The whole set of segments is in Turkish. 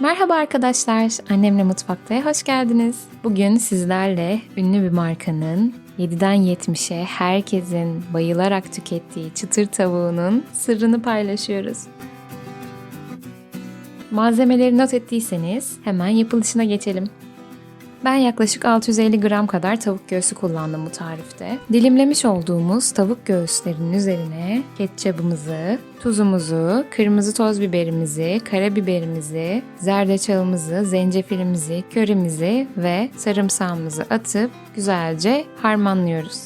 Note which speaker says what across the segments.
Speaker 1: Merhaba arkadaşlar, Annemle Mutfakta'ya hoş geldiniz. Bugün sizlerle ünlü bir markanın 7'den 70'e herkesin bayılarak tükettiği çıtır tavuğunun sırrını paylaşıyoruz. Malzemeleri not ettiyseniz hemen yapılışına geçelim. Ben yaklaşık 650 gram kadar tavuk göğsü kullandım bu tarifte. Dilimlemiş olduğumuz tavuk göğüslerinin üzerine ketçabımızı, tuzumuzu, kırmızı toz biberimizi, karabiberimizi, zerdeçalımızı, zencefilimizi, körimizi ve sarımsağımızı atıp güzelce harmanlıyoruz.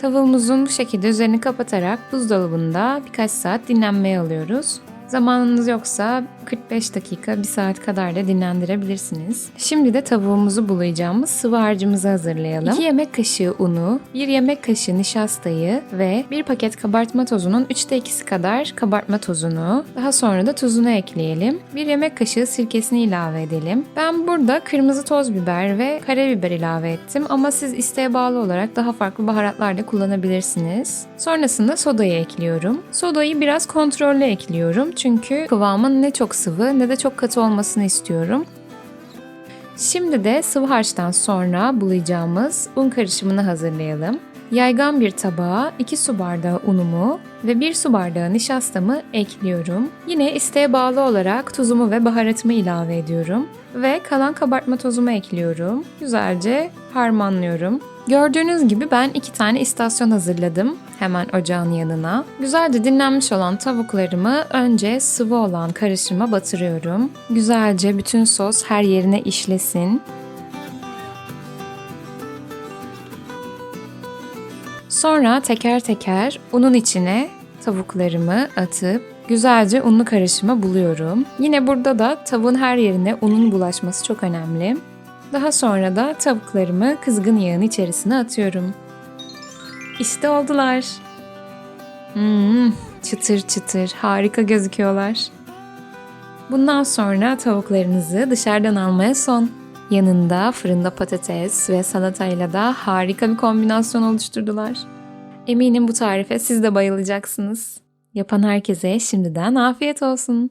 Speaker 1: Tavuğumuzun bu şekilde üzerini kapatarak buzdolabında birkaç saat dinlenmeye alıyoruz. Zamanınız yoksa 45 dakika, 1 saat kadar da dinlendirebilirsiniz. Şimdi de tavuğumuzu bulayacağımız sıvı harcımızı hazırlayalım. 2 yemek kaşığı unu, 1 yemek kaşığı nişastayı ve 1 paket kabartma tozunun 3'te 2'si kadar kabartma tozunu, daha sonra da tuzunu ekleyelim. 1 yemek kaşığı sirkesini ilave edelim. Ben burada kırmızı toz biber ve karabiber ilave ettim ama siz isteğe bağlı olarak daha farklı baharatlar da kullanabilirsiniz. Sonrasında sodayı ekliyorum. Sodayı biraz kontrollü ekliyorum çünkü kıvamın ne çok sıvı ne de çok katı olmasını istiyorum. Şimdi de sıvı harçtan sonra bulayacağımız un karışımını hazırlayalım. Yaygan bir tabağa 2 su bardağı unumu ve 1 su bardağı nişastamı ekliyorum. Yine isteğe bağlı olarak tuzumu ve baharatımı ilave ediyorum. Ve kalan kabartma tozumu ekliyorum. Güzelce harmanlıyorum. Gördüğünüz gibi ben iki tane istasyon hazırladım hemen ocağın yanına. Güzelce dinlenmiş olan tavuklarımı önce sıvı olan karışıma batırıyorum. Güzelce bütün sos her yerine işlesin. Sonra teker teker unun içine tavuklarımı atıp güzelce unlu karışıma buluyorum. Yine burada da tavuğun her yerine unun bulaşması çok önemli. Daha sonra da tavuklarımı kızgın yağın içerisine atıyorum. İşte oldular. Hmm, çıtır çıtır harika gözüküyorlar. Bundan sonra tavuklarınızı dışarıdan almaya son. Yanında fırında patates ve salatayla da harika bir kombinasyon oluşturdular. Eminim bu tarife siz de bayılacaksınız. Yapan herkese şimdiden afiyet olsun.